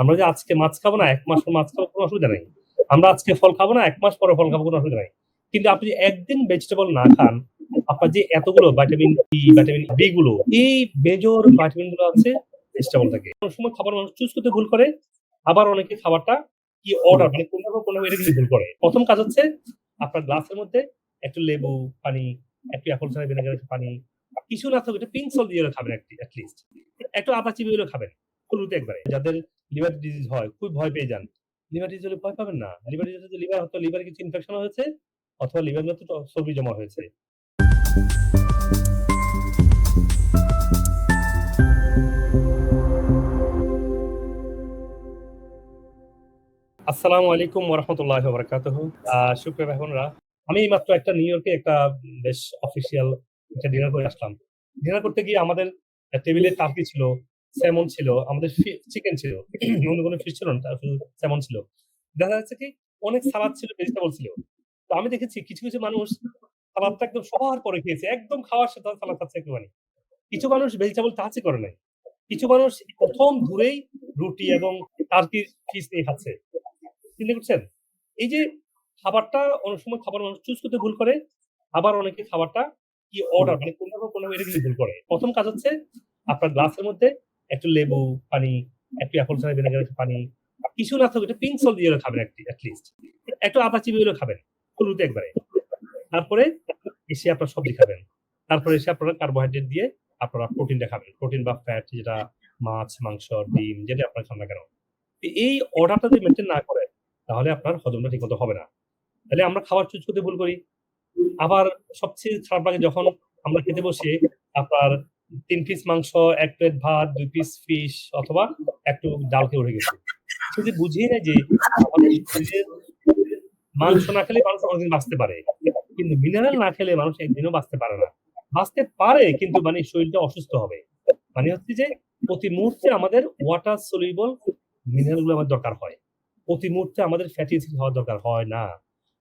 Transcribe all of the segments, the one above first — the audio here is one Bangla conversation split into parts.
আমরা যে আজকে মাছ খাব না, এক মাস পর মাছ খাব কোনো অসুবিধা নেই আমরা আজকে ফল খাব না, এক মাস পরে ফল খাব কোনো অসুবিধা নেই কিন্তু আপনি একদিন ভেজিটেবল না খান, আপনার যে এতগুলো ভিটামিন ই, ভিটামিন বি গুলো, এই মেজর ভিটামিনগুলো আছে ভেজিটেবল থেকে। অনেক সময় খাবার মানুষ চুজ করতে ভুল করে। আবার অনেকে খাবারটা কি অর্ডার মানে কোনটা থেকে কোনটা এটা ভুল করে। প্রথম কাজ হচ্ছে আপনার গ্লাসের মধ্যে একটু লেবু, পানি, একটু অ্যাপল সাইডার ভিনেগারের পানি, কিছু না থাকুক একটু পিঙ্ক সল্ট দিয়ে খাবেন এট এট লিস্ট। একটু আদা চিবিয়ে খাবেন। শুরুতে একবারে। যাদের লিভার ডিজিজ হয়, খুব ভয় পেয়ে যান। লিভার ডিজিজ হলে ভয় পাবেন না। লিভার ডিজিজ হচ্ছে লিভার হয়তো লিভারে কিছু ইনফেকশন হয়েছে অথবা লিভারের মধ্যে চর্বি জমা হয়েছে। আসসালামু আলাইকুম ওয়া রাহমাতুল্লাহি ওয়া বারাকাতুহু। আ সুপ্রিয় ভাই বোনেরা, আমি এইমাত্র একটা নিউ ইয়র্কে একটা বেশ অফিসিয়াল একটা ডিনার করে আসলাম। ডিনার করতে গিয়ে আমাদের টেবিলে টার্কি ছিল, স্যামন ছিল, আমাদের চিকেন ছিল। অন্য কোনো ফিশ ছিল না, শুধু স্যামন ছিল। দেখা যাচ্ছে কি অনেক সালাদ ছিল, ভেজিটেবল ছিল। তো আমি দেখেছি কিছু, কিছু মানুষ সালাদটা একদম সবার পরে খেয়েছে। একদম খাওয়ার সাথে সালাদ খাচ্ছে একটুখানি। কিছু মানুষ ভেজিটেবল টাচই করে নাই। কিছু মানুষ প্রথম ধরেই রুটি এবং টার্কির পিস নিয়ে খাচ্ছে। চিন্তা করছেন? এই যে খাবারটা অনেক সময় খাবার মানুষ চুজ করতে ভুল করে। আবার অনেকে খাবারটা কি অর্ডার মানে এটা কিন্তু ভুল করে। প্রথম কাজ হচ্ছে আপনার গ্লাসের মধ্যে একটু লেবু, পানি, একটু অ্যাপল সাইডার ভিনেগারের পানি, কিছু না থাকুক একটু পিঙ্ক সল্ট দিয়ে খাবেন এট এট লিস্ট। একটু আদা চিবিয়ে হলেও খাবেন। শুরুতে একবারে। তারপরে এসে আপনার সবজি খাবেন। তারপরে এসে আপনারা কার্বোহাইড্রেট দিয়ে আপনারা প্রোটিনটা খাবেন। প্রোটিন বা ফ্যাট যেটা মাছ, মাংস, ডিম যেটা আপনারা খান না কেন। এই অর্ডারটা যদি মেনটেন না করেন, তাহলে আপনার হজমটা ঠিকমতো হবে না। তাহলে আমরা খাবার চুজ করতে ভুল করি। আবার সবচেয়ে খারাপ লাগে যখন আমরা খেতে বসে আপনার ৩ পিস মাংস, এক প্লেট ভাত, দুই পিস ফিশ অথবা একটু ডাল খেয়ে উঠে গেছে সে যে বুঝেই নেয় যে আমাদের মাংস না খেলে মানুষ অনেকদিন বাঁচতে পারে। কিন্তু মিনারেল না খেলে মানুষ একদিনও বাঁচতে পারে না। বাঁচতে পারে কিন্তু মানে শরীরটা অসুস্থ হবে। মানে হচ্ছে যে প্রতি মুহূর্তে আমাদের ওয়াটার সলিউবল মিনারেলগুলো আমাদের দরকার হয়। প্রতি মুহূর্তে আমাদের ফ্যাটি অ্যাসিড খাওয়ার দরকার হয় না।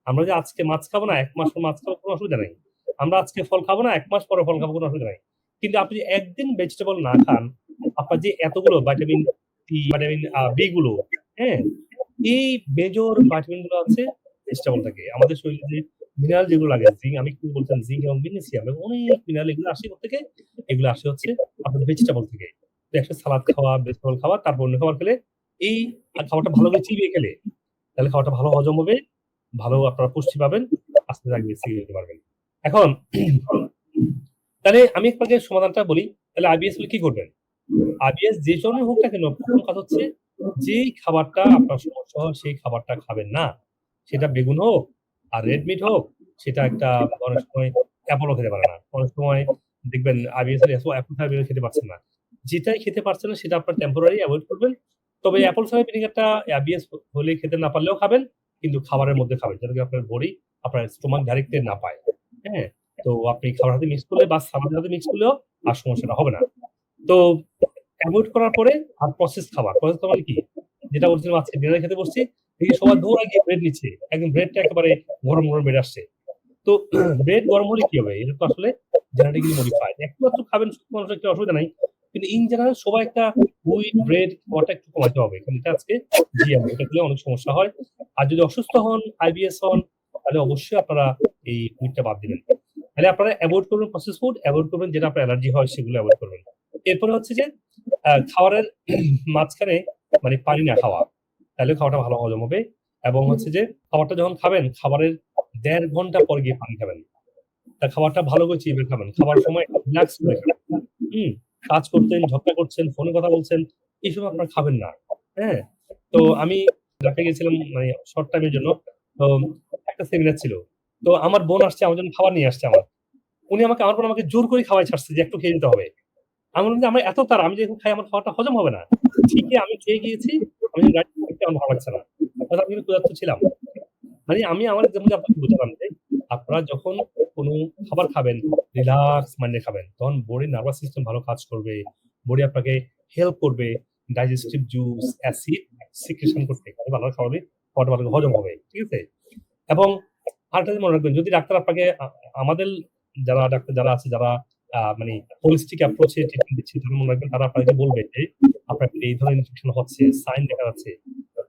আমরা যে আজকে মাছ খাব না, এক মাস পর মাছ খাব কোনো অসুবিধা নেই আমরা আজকে ফল খাব না, এক মাস পরে ফল খাব কোনো অসুবিধা নাই। কিন্তু আপনি একদিন ভেজিটেবল না খান, আপনার যে এতগুলো ভিটামিন ই, ভিটামিন বি গুলো, হ্যাঁ? এই মেজর ভিটামিনগুলো আছে ভেজিটেবল থাকে আমাদের শরীরে যে মিনারেল যেগুলো লাগে জিঙ্ক আমি কি বলছিলাম জিঙ্ক এবং ম্যাগনেসিয়াম এবং অনেক মিনারেল এগুলো আসে কোত্থেকে? এগুলো আসে হচ্ছে আপনার ভেজিটেবল থেকে। একটা সালাদ খাওয়া, ভেজিটেবল খাওয়া, তারপর অন্য খাবার খেলে এই খাবারটা ভালো করে চিবিয়ে খেলে, তাহলে খাবারটা ভালো হজম হবে, ভালো আপনারা পুষ্টি পাবেন, আস্তে যেতে পারবেন। এখন তাহলে আমি আপনাকে সমাধানটা বলি। তাহলে IBS হলে কি করবেন? IBS যে জন্যই হোক না কেন ১ম কাজ হচ্ছে যেই খাবারটা আপনার সমস্যা হয় সেই খাবারটা খাবেন না। সেটা বেগুন হোক আর রেড মিট হোক, সেটা একটা অনেক সময় অ্যাপলও খেতে পারে না। অনেক সময় দেখবেন IBS এর অ্যাপল খেতে পারছেন না। যেটাই খেতে পারছেন না সেটা আপনার টেম্পোরারি অ্যাভয়েড করবেন। তবে অ্যাপল সাইডার ভিনেগারটা হ হলে খেতে না পারলেও খাবেন। কিন্তু খাবারের মধ্যে খাবেন। যাতে আপনার বডি আপনার স্টোমাক ডাইরেক্টলি না পায়। হ্যাঁ? তো আপনি খাবার হাতে মিক্স করলে বা সালাদের সাথে মিক্স করলেও আর সমস্যাটা হবে না। তো এভয়েড করার পরে আর প্রসেস খাবার। প্রসেস খাবার কি? যেটা বলছিলাম আজকে ডিনারে খেতে বসছি, দেখি সবাই দৌড়ায় গিয়ে ব্রেড নিচ্ছে। একদম ব্রেডটা একেবারে গরম, গরম ব্রেড আসছে। তো ব্রেড গরম হলে কি হবে? এটা তো আসলে জেনেটিক্যালি মডিফাইড। একটু খাবেন মানুষের একটা অসুবিধা নাই। কিন্তু ইন জেনারেল সবাই একটা হুইট ব্রেড খাওয়াটা একটু কমাইতে হবে। কারণ এটা আজকে GMO এটা খেলে অনেক সমস্যা হয়। আর যদি অসুস্থ হন, IBS হন, তাহলে অবশ্যই আপনারা এই হুইটটা বাদ দিবেন। তাহলে আপনারা এভয়েড করবেন প্রসেস ফুড, এভয়েড করবেন যেটা আপনার অ্যালার্জি হয় সেগুলো এভয়েড করবেন। এরপরে হচ্ছে যে খাবারের মাঝখানে মানে পানি না খাওয়া। তাহলে খাওয়াটা ভালো হজম হবে এবং হচ্ছে যে খাবারটা যখন খাবেন, খাবারের দেড় ঘণ্টা পর গিয়ে পানি খাবেন। তা খাবারটা ভালো করে চিবিয়ে খাবেন। খাবার সময় রিল্যাক্স করে খাবেন। হুম? কাজ করছেন, ঝগড়া করছেন, ফোনে কথা বলছেন, এই সময় আপনারা খাবেন না। হ্যাঁ? তো আমি ঢাকায় গেছিলাম মানে শর্ট টাইম এর জন্য। তো একটা সেমিনার ছিল। তো আমার বোন আসছে আমার জন্য খাবার নিয়ে আসছে আমার। উনি আমাকে আমার বোন আমাকে জোর করে খাওয়াই ছাড়ছে যে একটু খেয়ে নিতে হবে। আমি বললাম যে আমার এত তাড়া আমি যদি খাই আমার খাবারটা হজম হবে না। ঠিকই আমি খেয়ে গিয়েছি। আমি থাকতে আমার ভালো লাগছে না। অর্থাৎ আমি ক্ষুধার্ত ছিলাম। মানে আমি আমার দিয়ে আপনাকে বুঝালাম যে আপনারা যখন কোনো খাবার খাবেন, রিল্যাক্স মাইন্ডে খাবেন। তখন বডির নার্ভাস সিস্টেম ভালো কাজ করবে। বডি আপনাকে হেল্প করবে ডাইজেস্টিভ জুস, অ্যাসিড সিক্রেশন করতে। ভালো খাওয়াবে, খাবারটা ভালো হজম হবে। ঠিক আছে? এবং আরেকটা মনে রাখবেন যদি ডাক্তার আপনাকে আমাদের যারা ডাক্তার যারা আছে যারা মানে হোলিস্টিক অ্যাপ্রোচ ট্রিটমেন্ট দিচ্ছি তাহলে মনে রাখবেন তারা আপনাকে বলবে যে আপনার এই ধরনের ইনফেকশন হচ্ছে, সাইন দেখা যাচ্ছে।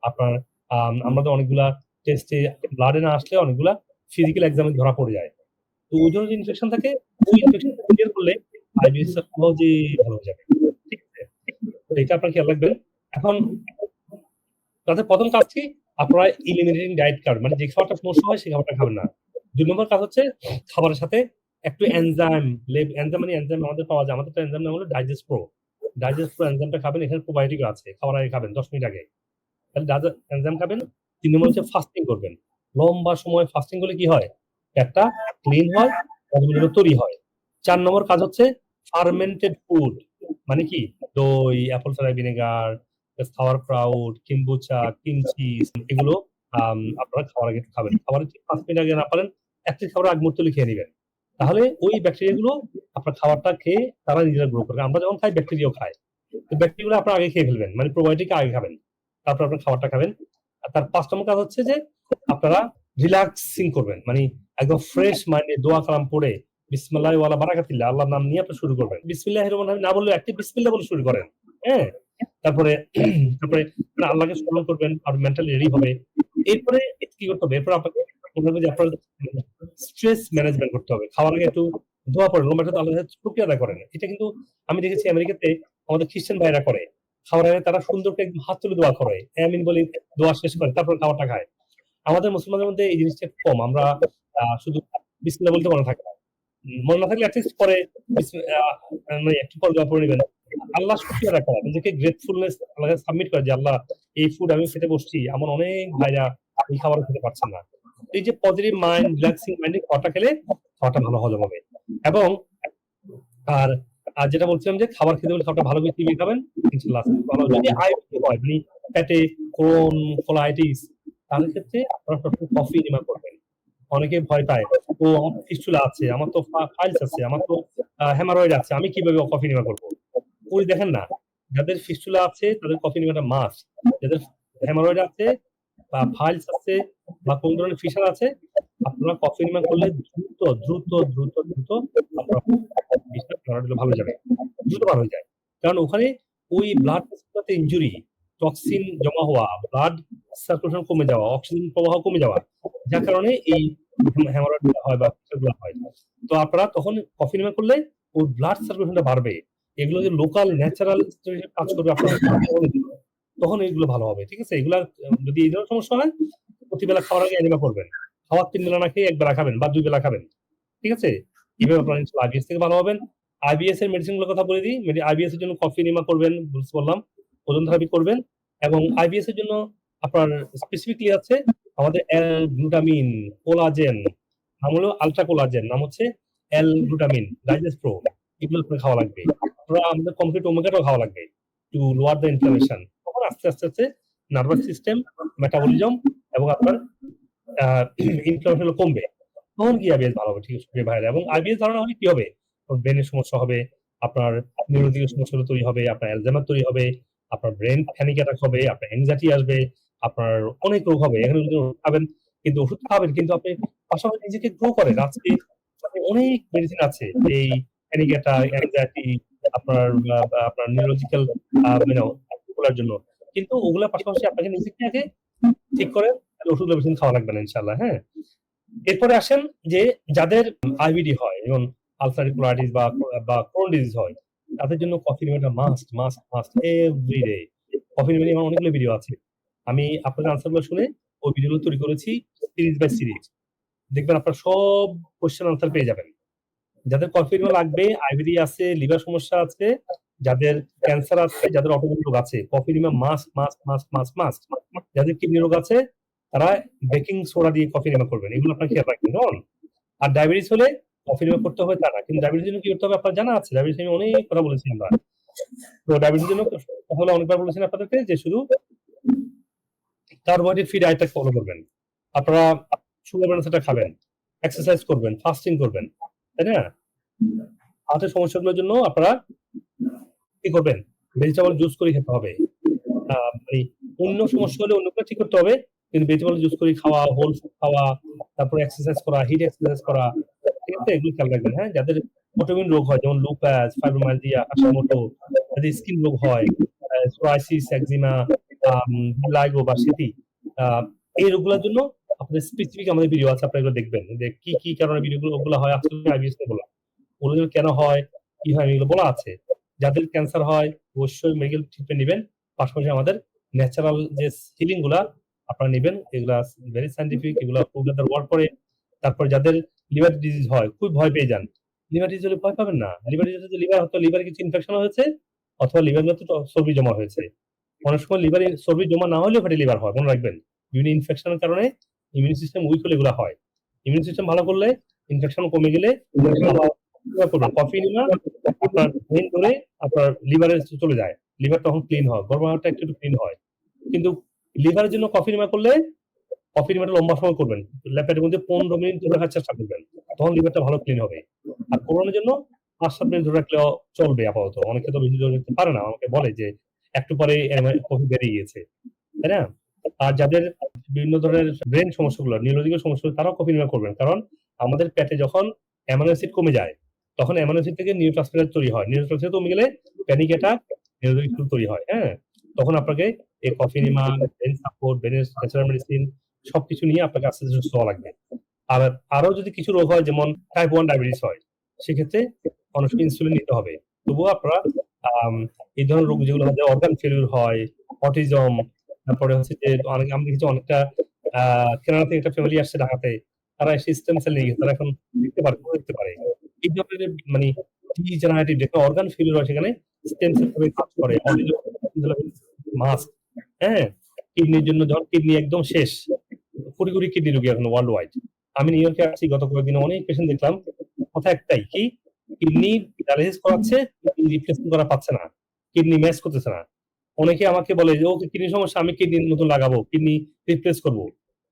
আপনার আম আমাদের অনেকগুলা টেস্টে ব্লাড না আসলে অনেকগুলা ফিজিক্যাল এক্সামে ধরা পড়ে যায়। তো ওই ধরনের ইনফেকশন থাকে, ওই ইনফেকশন ক্লিয়ার করলে আইবিএস সহজেই ভালো হয়ে যাবে। ঠিক আছে? তো এটা আপনার খেয়াল রাখবেন। এখন তাদের ১ম কাজ কি? আপনারা এলিমিনেটিং ডায়েট কার্ড মানে যে খাবারটা সমস্যা হয় সেই খাবারটা খাবেন না। দুই নম্বর কাজ হচ্ছে খাবারের সাথে একটু এনজাইম, লেব এনজাইম মানে এনজাইম আমাদের পাওয়া যায়। আমাদের তো এনজাইম নাম হলো ডাইজেস্ট প্রো। ডাইজেস্ট প্রো এনজাইমটা খাবেন, এখানে প্রোবায়োটিক আছে। খাওয়ার আগে খাবেন ১০ মিনিট আগে। তাহলে এনজাইম খাবেন। তিন নম্বর হচ্ছে ফাস্টিং করবেন। লম্বা সময় ফাস্টিং করলে কি হয়? পেটটা ক্লিন হয়, তৈরি হয়। চার নম্বর কাজ হচ্ছে ফার্মেন্টেড ফুড মানে কি? দই, apple cider vinegar, sauerkraut, kombucha, kimchi এগুলো আপনারা খাওয়ার আগে খাবেন। ঠিক ৫ মিনিট আগে না পারেন, এটলিস্ট খাবারের আগ মুহূর্তে খেয়ে নিবেন। তাহলে ওই ব্যাকটেরিয়া গুলো আপনার খাবারটা খেয়ে তারা নিজেরা গ্রো করবে। আমরা যখন খাই ব্যাকটেরিয়াও খায়। তো ব্যাকটেরিয়া গুলো আপনারা আগে খেয়ে ফেলবেন। মানে প্রোবায়োটিক আগে খাবেন। তারপর আপনার খাবারটা খাবেন। আর তার ৫ নম্বর কাজ হচ্ছে যে আপনারা রিল্যাক্সিং করবেন। মানে একদম ফ্রেশ মাইন্ডে দোয়া কালাম পড়ে বিসমিল্লাহি ওয়ালা বারাকাতিল্লাহ আল্লাহর নাম নিয়ে আপনি শুরু করবেন। বিসমিল্লাহির রহমানির রহিম না বললেও একটি বিসমিল্লাহ বলে শুরু করেন। হ্যাঁ? তারপরে তারপরে আল্লাহকে স্মরণ করবেন আর মেন্টালি রেডি হবে। এরপরে কি করতে হবে? এরপরে আপনাকে আপনার স্ট্রেস ম্যানেজমেন্ট করতে হবে। খাওয়ার আগে একটু দোয়া পড়েন। আল্লাহর কাছে শুকরিয়া আদায় করেন। এটা কিন্তু আমি দেখেছি আমেরিকাতে আমাদের খ্রিস্টান ভাইরা করে। খাওয়ার আগে তারা সুন্দর করে হাত তুলে দোয়া করে। আমিন বলে দোয়া শেষ করে, তারপর খাবারটা খায়। আমাদের মুসলমানদের মধ্যে এই জিনিসটা কম। আমরা শুধু বিসমিল্লাহ বলতে মনে থাকে না। মনে না থাকলে এটলিস্ট পরে মানে একটু পরে দোয়া পড়ে নিবেন। আল্লাহ শুকরিয়া করা, নিজেকে গ্রেটফুলনেস আল্লাহর কাছে সাবমিট করা যে আল্লাহ এই ফুড আমি খেতে বসছি। এমন অনেক ভাইরা এই খাবারও খেতে পারছেন না। এই যে পজিটিভ মাইন্ড, রিল্যাক্সিং মাইন্ডে খাওয়াটা খেলে খাওয়াটা ভালো হজম হবে। এবং আর আর যেটা বলছিলাম যে খাবার খেতে ভালো করে চিবিয়ে খাবেন। ইনশাআল্লাহ ভালো যদি হয় মানে ক্রোন, কোলাইটিস তাদের ক্ষেত্রে আপনারা সবসময় কফি এনিমা করবেন। অনেকে ভয় পায়। ও আমার ফিস্টুলা আছে, আমার তো ফাইলস আছে, আমার তো আ হেমারয়েড আছে। আমি কীভাবে কফি এনিমা করব? ওই দেখেন না, যাদের ফিস্টুলা আছে তাদের কফি এনিমাটা মাস যাদের হেমারয়েড আছে বা ফাইলস আছে বা কোন ধরনের ফিশার আছে আপনারা কফি এনিমা করলে দ্রুত, দ্রুত, দ্রুত, দ্রুত আপনার ভালো যাবে। দ্রুত ভালো হয়ে যায়। কারণ ওখানে ওই ব্লাড ভেসেলগুলোতে ইনজুরি, টক্সিন জমা হওয়া, ব্লাড সার্কুলেশন কমে যাওয়া, অক্সিজেন প্রবাহ কমে যাওয়া। যার কারণে এই হেমারয়েডগুলা হয় বা হয়। তো আপনারা তখন কফি এনিমা করলে ওই ব্লাড সার্কুলেশনটা বাড়বে। এগুলো যে লোকাল ন্যাচারাল কাজ করবে আপনার তখন এগুলো ভালো হবে। ঠিক আছে? এগুলা যদি এই ধরনের সমস্যা হয় প্রতিবেলা খাওয়ার আগে এনিমা করবেন। খাওয়ার তিন বেলা না খেয়ে ১ বেলা খাবেন বা ২ বেলা খাবেন। ঠিক আছে? এভাবে আপনারা আইবিএস থেকে ভালো হবেন। আইবিএস এর মেডিসিনগুলোর কথা বলে দিই। আইবিএস এর জন্য কফি এনিমা করবেন, বললাম। ওজন থেরাপি করবেন এবং আইবিএস এর জন্য আপনার স্পেসিফিকলি আছে আমাদের এল গ্লুটামিন কোলাজেন নাম হলো আল্ট্রা কোলাজেন নাম হচ্ছে এল গ্লুটামিন ডাইজেস্ট প্রো এগুলো খাওয়া লাগবে। আপনারা আমাদের কমপ্লিট ওমেগাটাও খাওয়া লাগবে। To lower the inflammation. তখন আস্তে, আস্তে, আস্তে নার্ভাস সিস্টেম, মেটাবলিজম এবং আপনার ইনফ্লামেশন কমবে। তখন কি আইবিএস ভালো হবে। ঠিক আছে এবং আইবিএস ধারণা হলে কি হবে? ব্রেনের সমস্যা হবে, আপনার সমস্যাগুলো তৈরি হবে, আপনার তৈরি হবে, আপনার ব্রেন প্যানিক অ্যাটাক হবে, আপনার এনক্সাইটি আসবে, আপনার অনেক রোগ হবে। এখানে খাবেন কিন্তু ওষুধ খাবেন কিন্তু আপনি পাশাপাশি নিজেকে গ্রো করেন। আজকে অনেক মেডিসিন আছে। এই প্যানিক অ্যাটাক, এনক্সাইটি আপনার আপনার নিউরোলজিক্যাল ইউ জন্য। কিন্তু ওগুলার পাশাপাশি আপনাকে নিজেকে আগে ঠিক করেন তাহলে ওষুধ মেডিসিন খাওয়া লাগবে না ইনশাআল্লাহ। হ্যাঁ? এরপরে আসেন যে যাদের আইবিডি হয় যেমন বা বা ক্রোন ডিজিজ হয় তাদের জন্য কফি এনিমাটা মাস্ট, মাস্ট, মাস্ট। কফি নিয়ে আমার অনেকগুলো ভিডিও আছে। আমি আপনাদের আনসারগুলো শুনে ওই ভিডিওগুলো তৈরি করেছি সিরিজ বাই সিরিজ। দেখবেন আপনার সব কোয়েশ্চেন আনসার পেয়ে যাবেন। যাদের কফি এনিমা লাগবে, আইবিডি আছে, লিভার সমস্যা আছে, যাদের ক্যান্সার আছে, যাদের অটোইমিউন রোগ আছে, coffee enema must, must, must, must. যাদের কিডনি রোগ আছে তারা বেকিং সোডা দিয়ে কফি এনিমা করবেন। এগুলো আপনার খেয়াল রাখবেন। কেমন? আর ডায়াবেটিস হলে কফি এনিমা করতে হবে তা না। কিন্তু ডায়াবেটিস জন্য কি করতে হবে আপনার জানা আছে? ডায়াবেটিস নিয়ে অনেক কথা বলেছি আমরা। তো ডায়াবেটিস জন্য তাহলে অনেকবার বলেছেন আপনাদেরকে যে শুধু কার্বোহাইড্রেট ফ্রি ডায়েটটা ফলো করবেন। আপনারা সুগার ব্যালেন্সটা খাবেন। এক্সারসাইজ করবেন, ফাস্টিং করবেন। তাই না? হার্টের সমস্যাগুলোর জন্য আপনারা কি করবেন? ভেজিটেবল জুস করে খেতে হবে। মানে অন্য সমস্যা হলে অন্যগুলো ঠিক করতে হবে। কিন্তু ভেজিটেবল জুস করে খাওয়া, হোল খাওয়া, তারপরে এক্সারসাইজ করা, হিট এক্সারসাইজ করা। ঠিক আছে? এগুলো খেয়াল রাখবেন। হ্যাঁ? যাদের অটোইমিউন রোগ হয় যেমন লুপাস, ফাইব্রোমাইলজিয়া, হাশিমোটো, যদি স্কিন রোগ হয়, সোরাইসিস, একজিমা, vitiligo বা আ এই রোগগুলোর জন্য আপনাদের স্পেসিফিক আমাদের ভিডিও আছে আপনারা দেখবেন। যে কি, কি কারণে ভিডিওগুলো ওগুলো হয় আসলে বলা। ওগুলো কেন হয়, কি হয় এগুলো বলা আছে। যাদের ক্যান্সার হয় অবশ্যই মেডিকেল ট্রিটমেন্ট নিবেন। পাশাপাশি আমাদের ন্যাচারাল যে গুলা আপনারা নিবেন। এগুলা ভেরি প্রুভের ওয়ার্ক করে। তারপর যাদের লিভার ডিজিজ হয় খুব ভয় পেয়ে যান। লিভার ডিজিজ হলে ভয় পাবেন না। লিভার ডিজিজ লিভার হয়তো লিভার কিছু ইনফেকশন হয়েছে অথবা লিভার মধ্যে চর্বি জমা হয়েছে। অনেক সময় লিভারে চর্বি জমা না হলেও ফ্যাটি লিভার হয়। মনে রাখবেন। বিভিন্ন ইনফেকশনের কারণে ইমিউন সিস্টেম উইক হলে এগুলা হয়। ইমিউন সিস্টেম ভালো করলে ইনফেকশন কমে গেলে কফি নিমা আপনার ভেইন ধরে আপনার লিভারে চলে যায়। লিভার তখন ক্লিন হয়। গর্ভপাতটা একটু, ক্লিন হয়। কিন্তু লিভারের জন্য কফি নিমা করলে কফি নিমাটা লম্বা সময় করবেন। ল্যাপের মধ্যে ১৫ মিনিট ধরে রাখার চেষ্টা করবেন। তখন লিভারটা ভালো ক্লিন হবে। আর কোরআনের জন্য ৫-৭ মিনিট ধরে রাখলেও চলবে আপাতত। অনেকে তো বেশি ধরে রাখতে পারে না। আমাকে বলে যে একটু পরে কফি বেরিয়ে গিয়েছে। তাই না? আর যাদের বিভিন্ন ধরনের ব্রেইন সমস্যাগুলো, নিউরোলজিক্যাল সমস্যাগুলো তারাও কফি নিমা করবেন। কারণ আমাদের পেটে যখন অ্যামাইনো অ্যাসিড কমে যায়, তখন অ্যামাইনো অ্যাসিড থেকে নিউরোট্রান্সমিটার তৈরি হয়। নিউরোট্রান্সমিটার কমে গেলে প্যানিক অ্যাটাক, নিউরোলজিক তৈরি হয়। হ্যাঁ? তখন আপনাকে এই কফি নিমা, ব্রেইন সাপোর্ট, ব্রেইনের ন্যাচারাল মেডিসিন সবকিছু নিয়ে আপনাকে আস্তে, আস্তে সুস্থ হওয়া লাগবে। আর আরও যদি কিছু রোগ হয় যেমন টাইপ 1 ডায়াবেটিস হয়, সেক্ষেত্রে সময় ইনসুলিন নিতে হবে। তবুও আপনারা এই ধরনের রোগ যেগুলো হয় অর্গান ফেইলিউর হয়, অটিজম, তারপরে হচ্ছে যে অনেক আমি দেখেছি অনেকটা কেনাডা থেকে একটা ফ্যামিলি আসছে ঢাকাতে। তারা এসে স্টেম সেল নিয়ে। তারা এখন লিখতে পারে, লিখতে পারে। এই ধরনের মানে ডিজেনারেটিভ যেখানে অর্গান ফেইলিউর হয় সেখানে স্টেম সেল ভাবে কাজ করে। মাস্ট হ্যাঁ? কিডনির জন্য যখন কিডনি একদম শেষ। কোটি, কোটি কিডনি রোগী এখন ওয়ার্লড ওয়াইড। আমি নিউ ইয়র্কে আসছি গত কয়েকদিনে অনেক পেশেন্ট দেখলাম। কথা একটাই কি কিডনি ডায়ালাইসিস করাচ্ছে, রিপ্লেসমেন্ট করা পাচ্ছে না। কিডনি ম্যাচ করতেছে না। অনেকে আমাকে বলে যে, ওকে কিডনি সমস্যা আমি কিডনি নতুন লাগাবো, কিডনি রিপ্লেস করব।"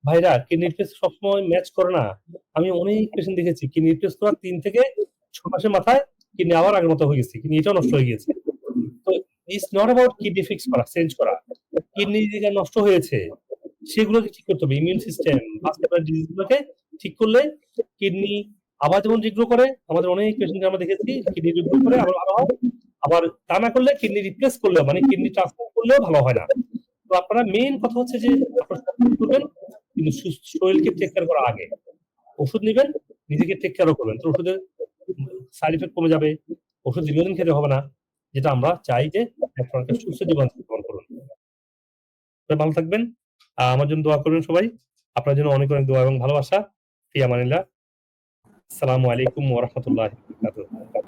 ভাইরা কিডনি রিপ্লেস সবসময় ম্যাচ করে না। আমি অনেক পেশেন্ট দেখেছি কিডনি রিপ্লেস করার ৩ থেকে ছ মাসের মাথায় কিডনি আবার আগের মতো হয়ে গেছে। কিডনি এটাও নষ্ট হয়ে গিয়েছে। তো it's not about kidney fix করা, চেঞ্জ করা। কিডনি যেটা নষ্ট হয়েছে সেগুলোকে ঠিক করতে হবে। ইমিউন সিস্টেম, ভাস্কুলার ডিজিজ গুলোকে ঠিক করলে কিডনি আবার যেমন রিগ্রো করে, আমাদের অনেক পেশেন্টকে আমরা দেখেছি কিডনি রিগ্রো করে আবার হয়। আবার তা না করলে কিডনি রিপ্লেস করলেও মানে কিডনি ট্রান্সপ্লান্ট করলেও ভালো হয় না। তো আপনারা মেইন কথা হচ্ছে যে করবেন কিন্তু শরীরকে টেক কেয়ার করার আগে। ওষুধ নিবেন, নিজেকে টেক কেয়ারও করবেন। তো ওষুধের সাইড ইফেক্ট কমে যাবে। ওষুধ দীর্ঘদিন খেতে হবে না। যেটা আমরা চাই যে আপনারা সুস্থ জীবন যাপন করুন। ভালো থাকবেন। আমার জন্য দোয়া করবেন সবাই। আপনার জন্য অনেক, অনেক দোয়া এবং ভালোবাসা। ফি আমানিল্লাহ। আসসালামু আলাইকুম ওয়া রাহমাতুল্লাহি ওয়া বারাকাতুহু।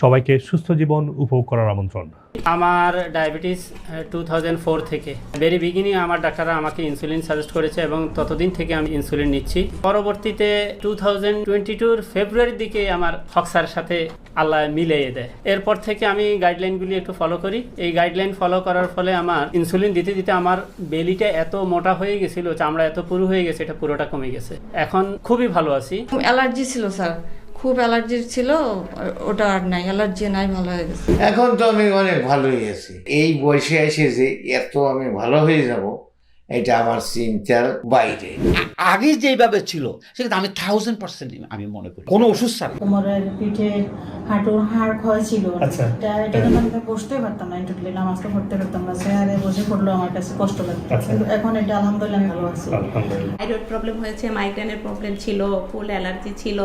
সবাইকে সুস্থ জীবন উপভোগ করার আমন্ত্রণ। আমার ডায়াবেটিস টু থাউজেন্ড ফোর থেকে। ভেরি বিগিনিং আমার ডাক্তাররা আমাকে ইনসুলিন সাজেস্ট করেছে এবং ততদিন থেকে আমি ইনসুলিন নিচ্ছি। পরবর্তীতে টু থাউজেন্ড টোয়েন্টি টুর ফেব্রুয়ারির দিকে আমার হক্সার সাথে আল্লাহ মিলিয়ে দেয়। এরপর থেকে আমি গাইডলাইনগুলি একটু ফলো করি। এই গাইডলাইন ফলো করার ফলে আমার ইনসুলিন দিতে দিতে আমার বেলিটা এত মোটা হয়ে গেছিল চামড়া এত পুরু হয়ে গেছে এটা পুরোটা কমে গেছে। এখন খুবই ভালো আছি। অ্যালার্জি ছিল স্যার। খুব অ্যালার্জি ছিল, ওটা আর নাই, অ্যালার্জি নাই, ভালো হয়ে গেছে। এখন তো আমি অনেক ভালোই আছি। এই বয়সে এসে যে এত আমি ভালো হয়ে যাব এটা আমার চিন্তার বাইরে। আগে যেভাবে ছিল সেটা আমি থাউজেন্ড পার্সেন্ট আমি মনে করি। কোনো ওষুধ ছাড়া। কোমরের পিঠে হাঁটুর হাড় ক্ষয় ছিল। আচ্ছা। এটা এটা জন্য আমি বসতে পারতাম না ইন্টারলি নামাজটা পড়তে পারতাম না। চেয়ারে বসে পড়লেও আমার কাছে কষ্ট লাগতো। আচ্ছা। কিন্তু এখন এটা আলহামদুলিল্লাহ ভালো আছি। আলহামদুলিল্লাহ। থাইরয়েড প্রবলেম হয়েছে মাইগ্রেনের প্রবলেম ছিল ফুল অ্যালার্জি ছিল।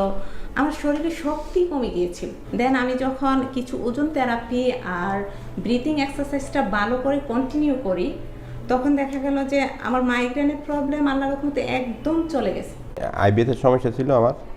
আমার শরীরে শক্তি কমে গিয়েছিল। দেন আমি যখন কিছু ওজন থেরাপি আর ব্রিথিং এক্সারসাইজটা ভালো করে কন্টিনিউ করি তখন দেখা গেল যে আমার মাইগ্রেনের প্রবলেম আল্লাহর রহমতে একদম চলে গেছে। আইবিএসের সমস্যা ছিল আমার।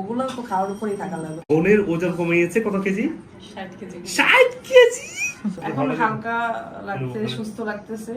ওগুলো তো খাওয়ার উপরেই থাকা লাগল বোনের ওজন কমিয়েছে কত কেজি? ষাট কেজি। ষাট কেজি? এখন হালকা লাগতেছে সুস্থ লাগতেছে।